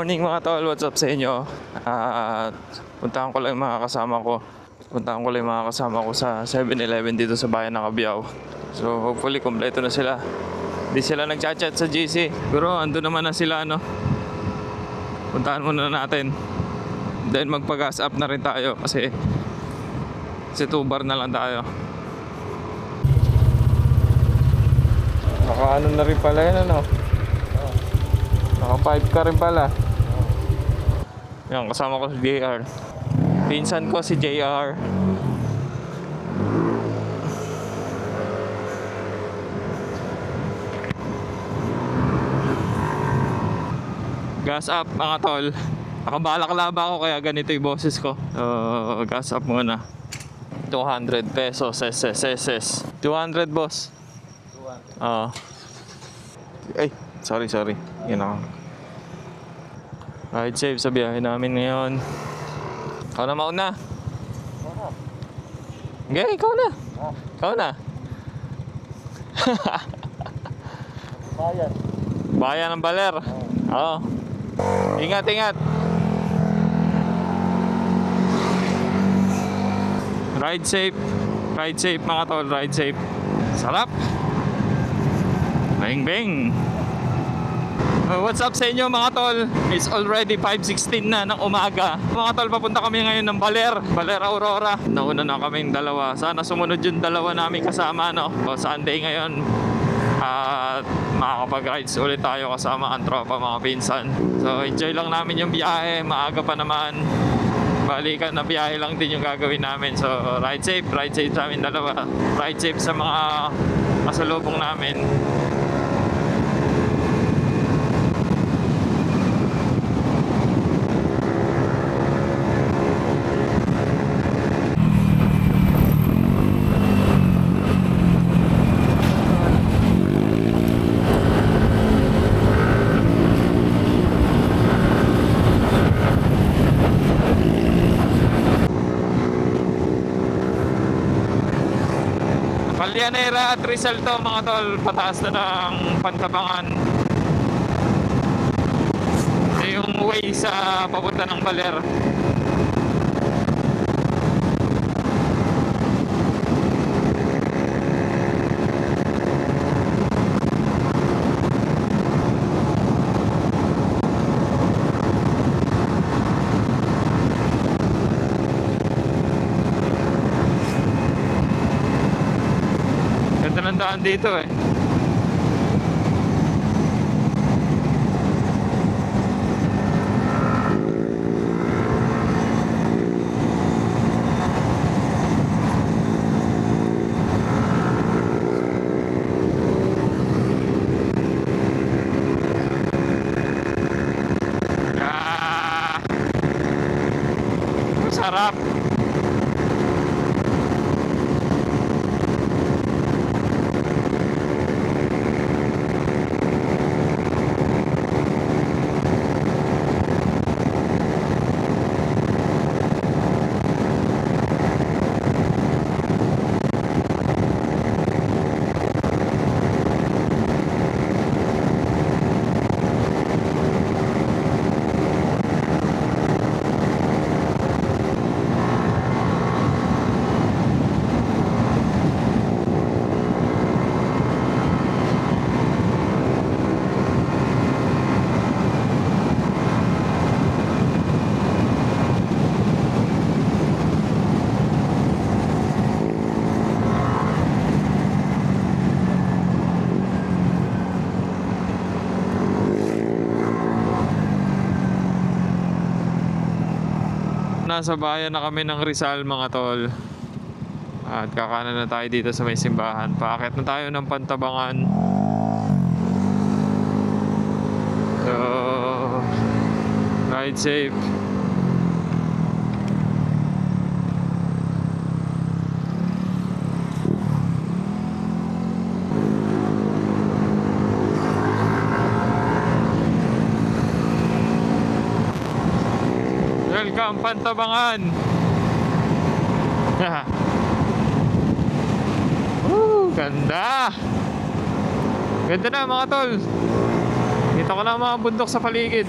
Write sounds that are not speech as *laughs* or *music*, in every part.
morning mga tol, what's up sa inyo? At puntahan ko lang yung mga kasama ko. Puntahan ko lang yung mga kasama ko sa 7-Eleven dito sa bayan ng Cabiao. So hopefully kompleto na sila. Di sila nagchat-chat sa GC. Pero ando naman na sila ano. Puntahan muna natin. Then magpa-gas up na rin tayo kasi kasi 2 bar na lang tayo. Naka ano na rin pala yan ano. Naka 5 ka rin pala. Yan, kasama ko si JR. Pinsan ko si JR. Gas up mga tol. Nakabalaklaba ako kaya ganito yung boses ko. So, gas up muna. 200 pesos, SSSS. 200 boss. 200. Oo. Ay, sorry, sorry. Yun ako. Ride safe sa biyahe namin ngayon. Ikaw na mauna. Okay, ikaw na. Ikaw na. Bayan. *laughs* Bayan ng Baler. Oo. Ingat, ingat. Ride safe. Ride safe mga tol. Ride safe. Sarap. Bang bang. What's up sa inyo mga tol? It's already 5.16 na ng umaga. Mga tol, papunta kami ngayon ng Baler. Baler Aurora. Nauna na kaming dalawa. Sana sumunod yung dalawa namin kasama, no? O, Sunday ngayon. At makakapag-rides ulit tayo kasama ang tropa mga pinsan. So enjoy lang namin yung biyahe. Maaga pa naman. Balikan na biyahe lang din yung gagawin namin. So ride safe, ride safe sa amin dalawa. Ride safe sa mga kasalubong namin. Palyanera at Rizal to mga tol. Pataas na ng Pantabangan. Yung way sa papunta ng Baler. Ganda ng daan dito eh. Ah! Sarap. Nasa bayan na kami ng Rizal mga tol. At kakanan na tayo dito sa may simbahan. Paakit na tayo ng pantabangan. So, ride safe. Pantabangan! *laughs* Woo, ganda! Ganda na mga tol! Kita ko na ang mga bundok sa paligid.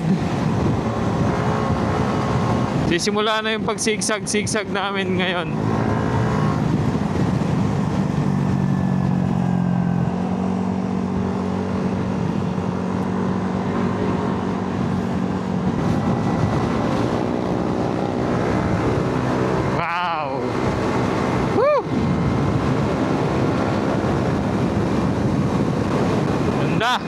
Sisimula na yung pagsigsag-sigsag namin ngayon. Wow! Woo! Ganda!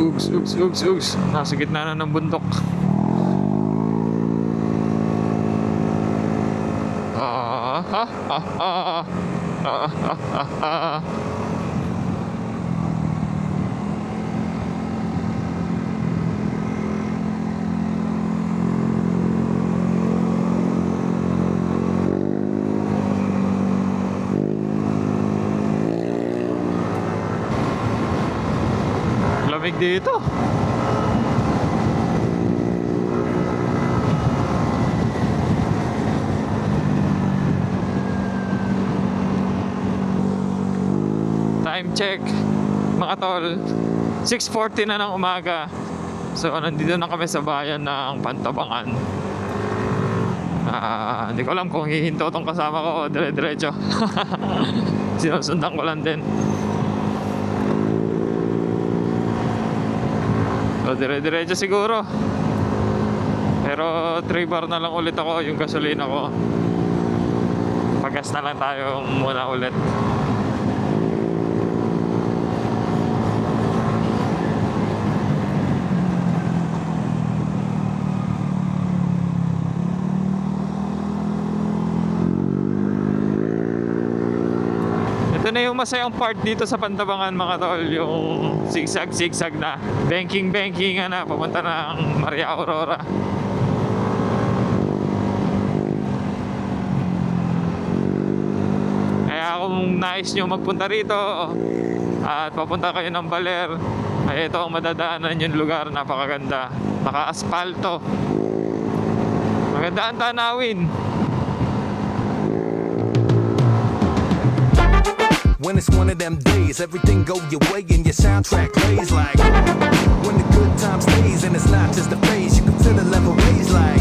Ugs, ugs, ugs. Nasa gitna na ng bundok. Ah, ah, ah, ah, ah, ah, ah, ah. Lamig dito. Check. Mga tol, 6.40 na ng umaga. So, nandito na kami sa bayan ng Pantabangan. Ah, hindi ko alam kung hihinto tong kasama ko o dire-diretso. *laughs* Sinusundan ko lang din. O, dire-diretso siguro. Pero 3 bar na lang ulit ako yung gasolina ko. Pagas na lang tayo muna ulit. Ito na yung masayang part dito sa Pantabangan mga tol, yung zigzag-zigzag na banking-banking na papunta ng Maria Aurora. Kaya kung nais nyo magpunta rito at papunta kayo ng Baler, ay ito ang madadaanan yung lugar, napakaganda. Naka-asfalto. Maganda ang tanawin. When it's one of them days, everything go your way and your soundtrack plays like when the good time stays and it's not just a phase, you can feel the level raise like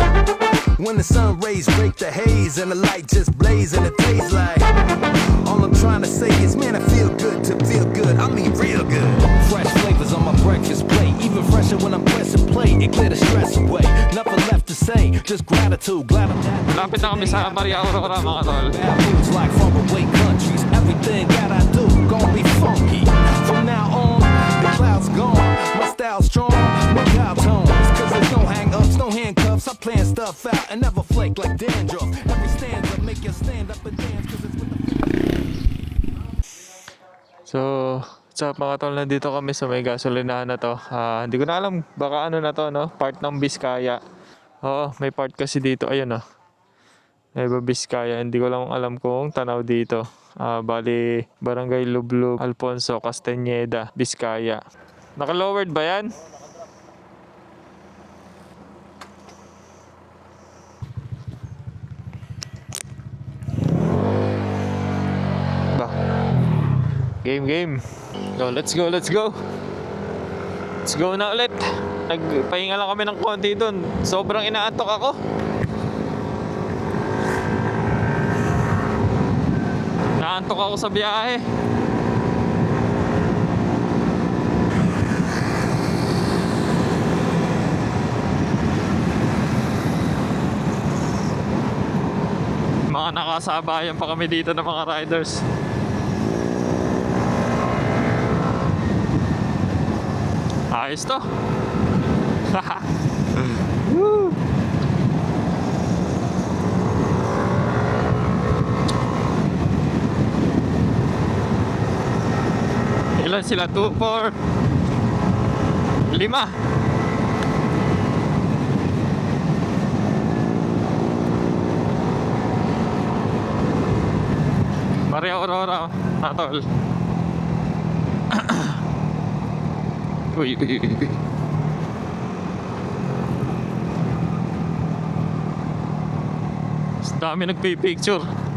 when the sun rays break the haze and the light just blaze and it tastes like all I'm trying to say is man, I feel good to feel good. I mean real good. Fresh flavors on my breakfast plate, even fresher when I'm pressing play. It clear the stress away. Nothing left to say, just gratitude. Glad I'm happy. Lapit na kami sa Maria Aurora. Bad foods like from away countries. Everything that I do gon' be funky. From now on, the clouds gone. My style strong, no cow tones. Cause there's no hang ups, no handcuffs. I plan stuff out and never flake like dandruff. Every stanza make you stand up and dance. Cause it's with the So, sa mga tol, nandito kami sa may gasolinahan na to. Ah, hindi ko na alam, baka ano na to, no? Part ng Biskaya. Oo, may part kasi dito. Ayun, oh. May iba Biskaya. Hindi ko lang alam kung tanaw dito. Ah, bali, Barangay Lublub, Alfonso, Castañeda, Biskaya. Naka-lowered ba yan? Ba? Game, game. Go, let's go, let's go. Let's go na ulit. Nagpahinga lang kami ng konti doon. Sobrang inaantok ako. Naantok ako sa biyahe. Mga nakasabayan pa kami dito ng mga riders. Ayos to. Woo! Ilan sila? 2, 4, 5. Maria Aurora, mga tol. *coughs* uy, uy, uy, uy. Dami nagpipicture.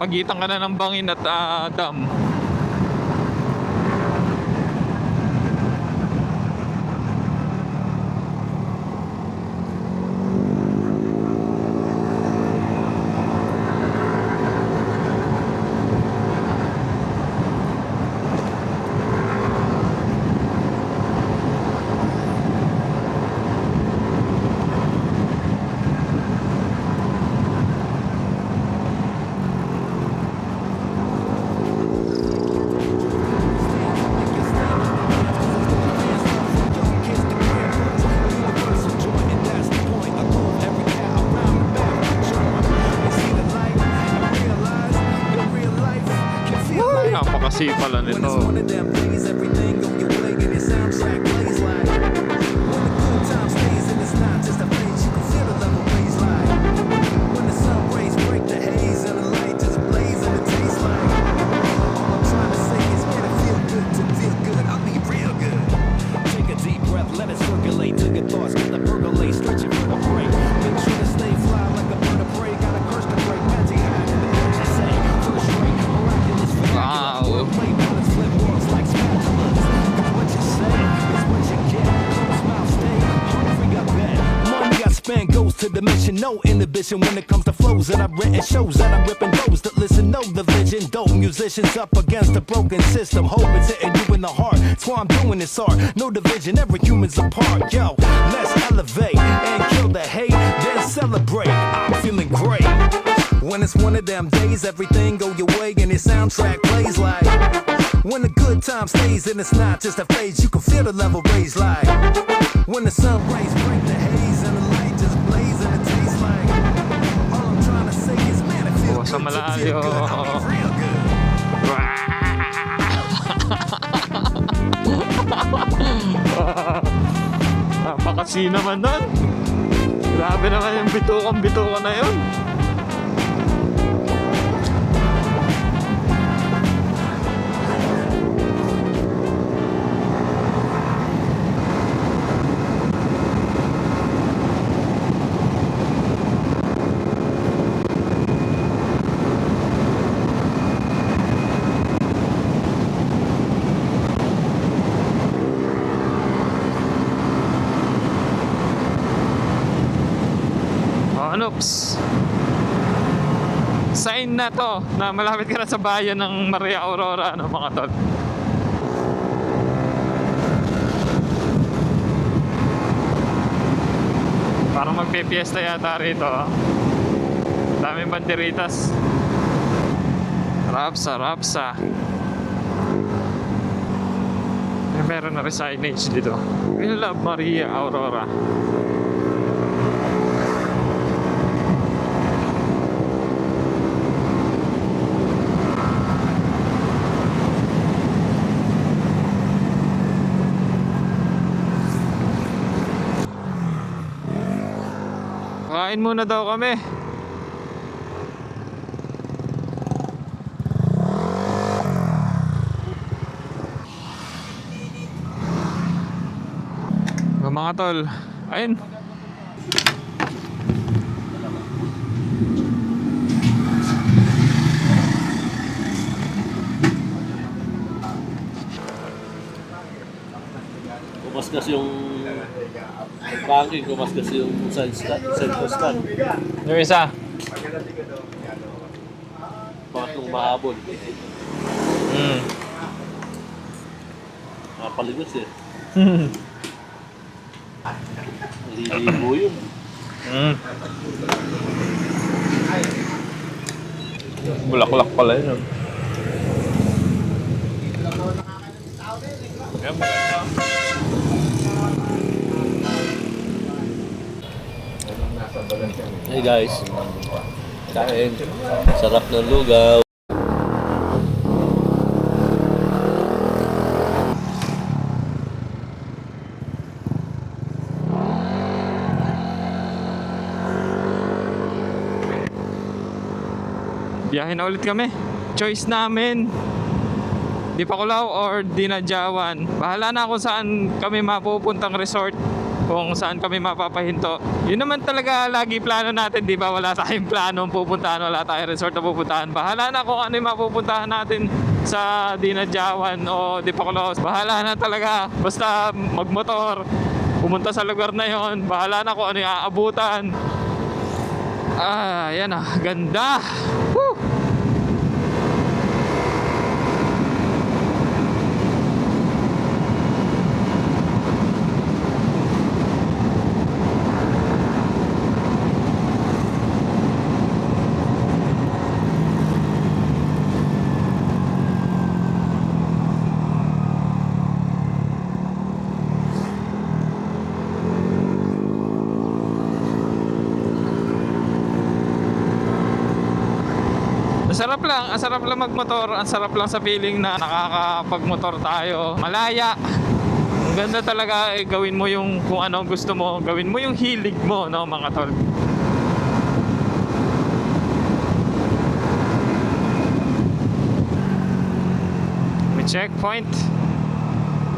Pagitan ka na ng bangin at ah, dam. No inhibition when it comes to flows that I've written. Shows that I'm ripping those that listen, know the vision. Dope musicians up against the broken system. Hope it's hitting you in the heart. That's why I'm doing this art. No division, every human's a part. Yo, let's elevate and kill the hate, then celebrate. I'm feeling great. When it's one of them days, everything go your way and your soundtrack plays like. When the good time stays and it's not just a phase, you can feel the level raise like. When the sun rays break sa malayo. *laughs* Napakasi naman nun. Grabe naman yung bitukan-bitukan na yun. To na malapit ka na sa bayan ng Maria Aurora, ano mga tol. Parang magpe-fiesta yata rito. ah. Daming banderitas. Rapsa, rapsa. May meron na rin signage dito. We love Maria Aurora. Kain muna daw kami. Mga tol, ayun. Kumaskas yung banking, kumaskas yung side stand, side stand. Yung isa. Bakit nung mahabol? Mm. Nakapaligos eh. *laughs* Naliligo yun. Mm. Bulaklak pala yun. ah. Yan, maganda. Hey guys, kain. Sarap ng lugaw. Biyahe na ulit kami. Choice namin. Di pa or Dinajawan. Bahala na ako saan kami mapupuntang resort. Kung saan kami mapapahinto. Yun naman talaga lagi plano natin, di ba? Wala tayong plano pupuntahan, wala tayong resort na pupuntahan. Bahala na kung ano yung mapupuntahan natin sa Dinadjawan o Di Pakulao. Bahala na talaga. Basta magmotor, pumunta sa lugar na yon. Bahala na kung ano yung aabutan. Ah, yan ah. Ganda. Sarap lang, ang sarap lang magmotor, ang sarap lang sa feeling na nakakapagmotor tayo. Malaya. Ang ganda talaga eh, gawin mo yung kung ano gusto mo, gawin mo yung hilig mo, no mga tol. May checkpoint.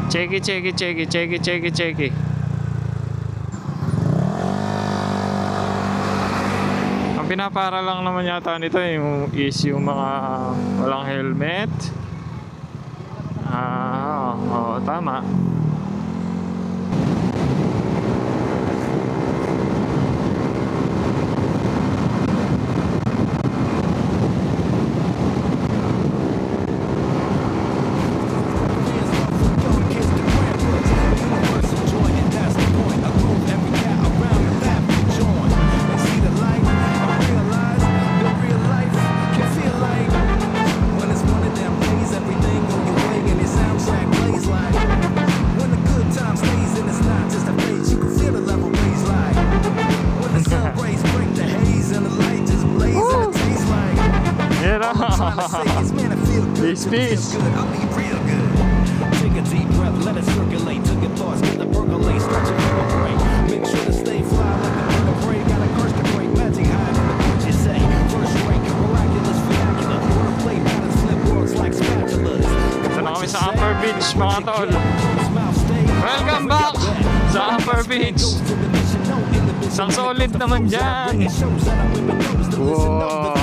Checky, checky, checky, checky, checky, checky. Ang pinapara lang naman yata nito yung, is yung mga walang helmet. Ah, oo, tama. Peace, peace. Take a deep breath, let it circulate to your thoughts, get the percolate, start to feel a break. Make sure to stay fly like a bird of prey. Got a curse to break, magic hide in the what you say. First rate, miraculous, vernacular. Wanna play battles, flip words like spatulas. Ito na kami Upper Beach, mga tol. Welcome back sa Upper Beach. Isang solid naman dyan. Wow.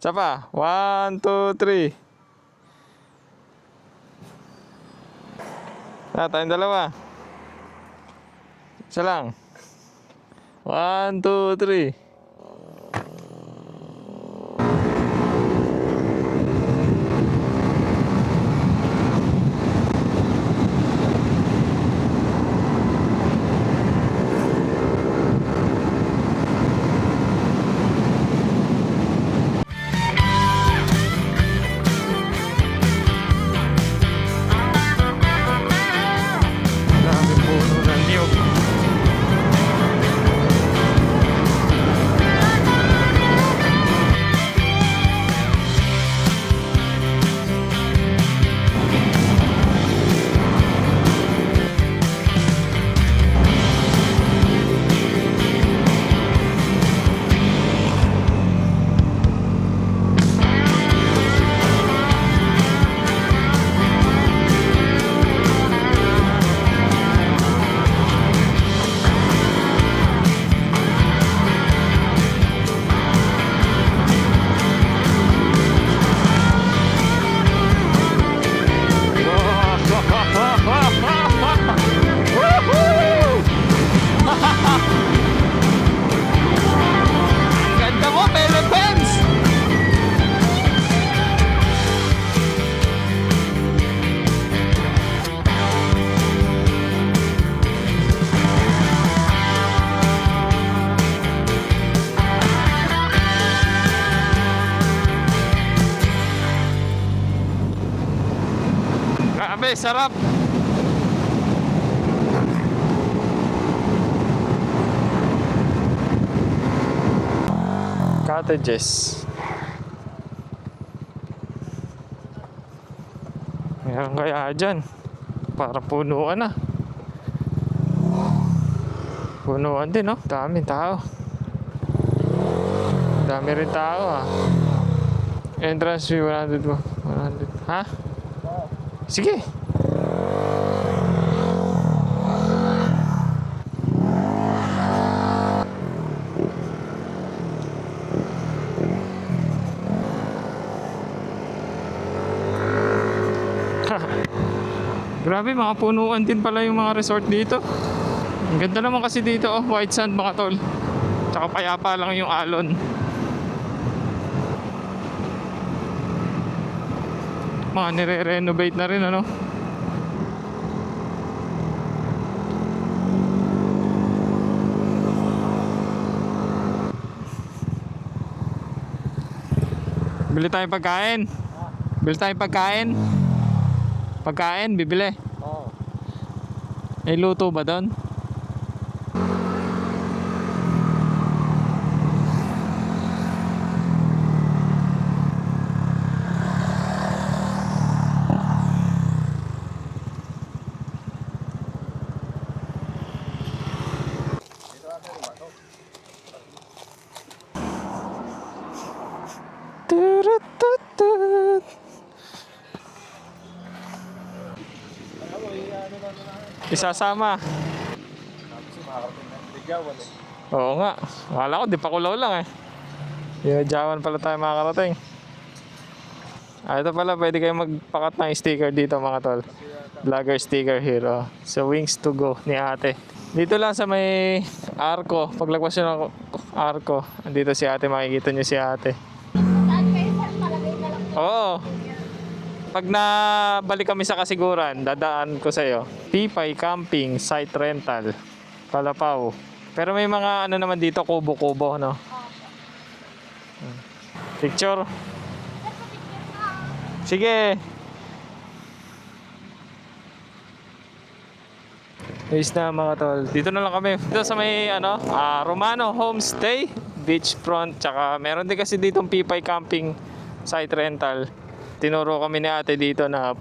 Isa pa. One, two, three. Ah, tayong dalawa. Isa lang. One, two, three. Grabe, sarap. Cottages. Meron kaya dyan. Para punuan na. Punuan din, no? Daming tao. Dami rin tao, ah. Entrance fee 100 mo. 100. Ha? Sige. Grabe, mga din pala yung mga resort dito. Ang ganda naman kasi dito, oh, white sand mga tol. Tsaka payapa lang yung alon. Mga nire-renovate na rin, ano? Bili tayong pagkain. Bili tayong pagkain. Pagkain, bibili. Oo. May luto ba doon? Turututut. Isasama. Oo nga. Akala ko, di pa kulaw lang eh. Dinadyawan pala tayo makakarating. Ah, ito pala, pwede kayo magpakat ng sticker dito mga tol. Vlogger sticker here. Oh. Sa Wings to Go ni ate. Dito lang sa may arko. Paglagpas nyo ng arko, andito si ate, makikita nyo si ate. Saan kayo sir? Palagay na lang. Oo. Pag nabalik kami sa kasiguran, dadaan ko sa'yo. Pipay Camping, Site Rental, Kalapaw. Pero may mga ano naman dito, kubo-kubo, no? Picture? Sige. Ayos na mga tol. Dito na lang kami. Dito sa may ano, ah, Romano Homestay, beachfront, tsaka meron din kasi ditong Pipay Camping site rental. Tinuro kami ni ate dito na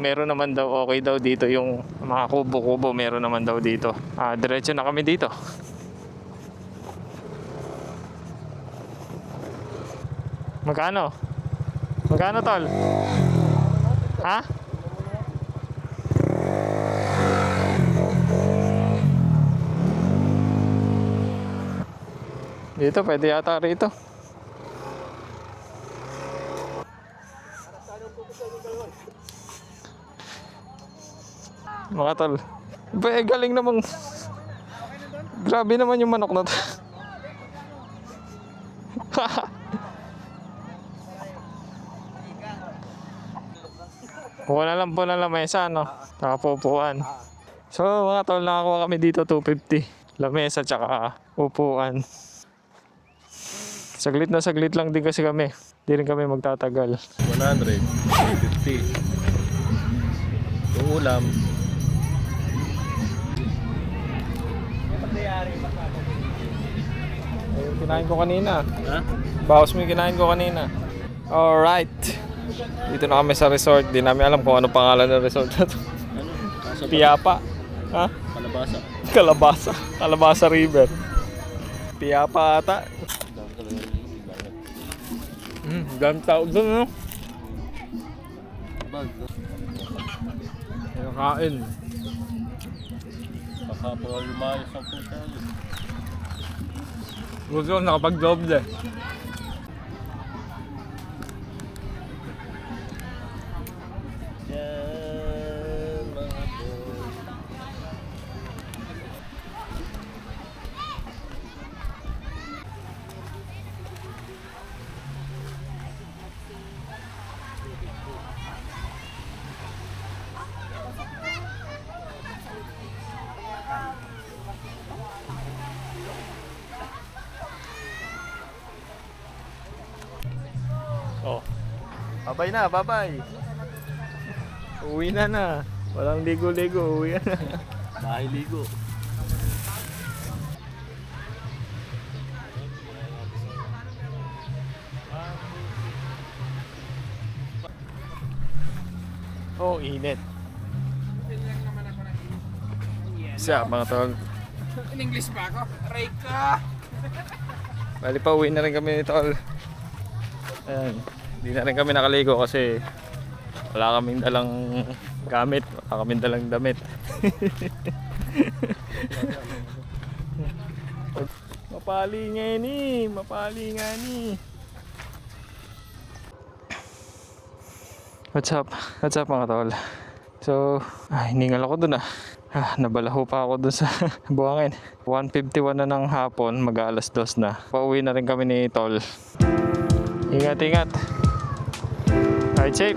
meron naman daw okay daw dito yung mga kubo-kubo meron naman daw dito. Ah, diretso na kami dito. Magkano? Magkano tol? Ha? Dito, pwede yata rito. Mga tol. Ba, eh, galing namang... Grabe naman yung manok na to. *laughs* Kuha na lang po ng lamesa, no? Nakapupuan. So, mga tol, nakakuha kami dito 250. Lamesa tsaka upuan. Saglit na saglit lang din kasi kami. Hindi rin kami magtatagal. 100. 50. Yung ulam. Kinain ko kanina. Ha? Bawas mo yung kinain ko kanina. Alright. Dito na kami sa resort. Di namin alam kung ano pangalan ng resort na to. Ano? Nasa Piapa. Ha? Palabasa. Kalabasa. Kalabasa River. Piapa ata. Hmm, dami tao doon, no? Kain. Kakapura lumayos ang puta. Gusto ko nakapag-doble. Na, babay. Uwi na na. Walang ligo-ligo. Uwi na. Bahay ligo. Oh, init. Siya, mga tol. In English ba ako? Aray ka! Bali pa uwi na rin kami ni tol. Ayan. Hindi na rin kami nakaligo kasi wala kaming dalang gamit. Wala kaming dalang damit. *laughs* Mapali nga ni. Mapali nga ni. What's up? What's up mga tol? So, ah, hiningal ako dun ah. Ah, nabalaho pa ako dun sa *laughs* buhangin. 1.51 na ng hapon, mag-aalas dos na. Pauwi na rin kami ni Tol. Ingat, ingat. Ride safe.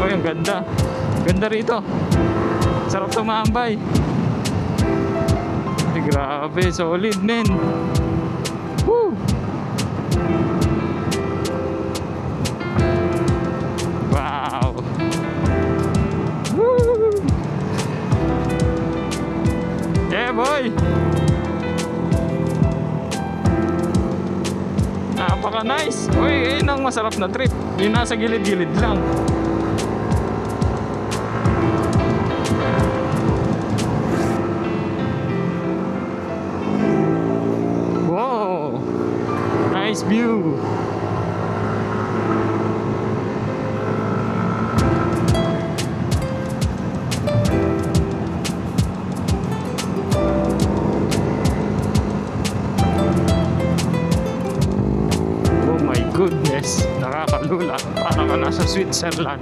Oh, ang ganda. Ganda rito. Sarap tumambay. Ay, grabe, solid, men. Yeah, boy! Napaka-nice! Uy, yun ang masarap na trip. Yung nasa gilid-gilid lang. Wow! Nice view! Goodness! Nakakalula. Para ka nasa Switzerland.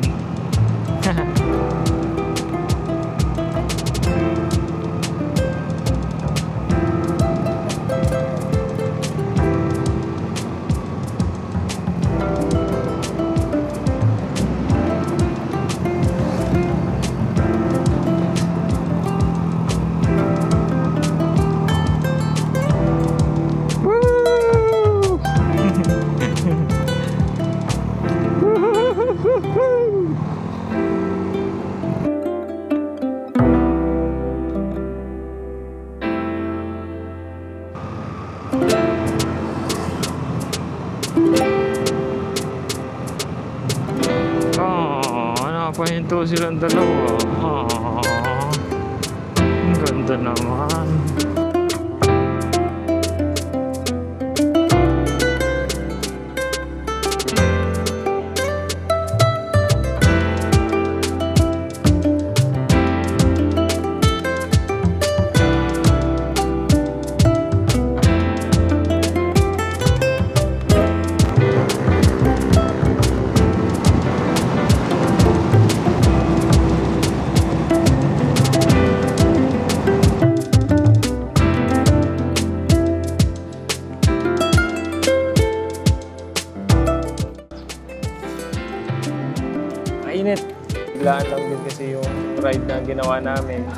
you don't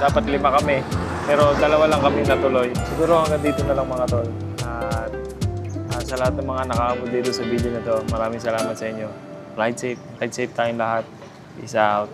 Dapat lima kami. Pero dalawa lang kami natuloy. Siguro hanggang dito na lang mga tol. At ah, sa lahat ng mga nakaabot dito sa video na to, maraming salamat sa inyo. Ride safe. Ride safe tayong lahat. Peace out.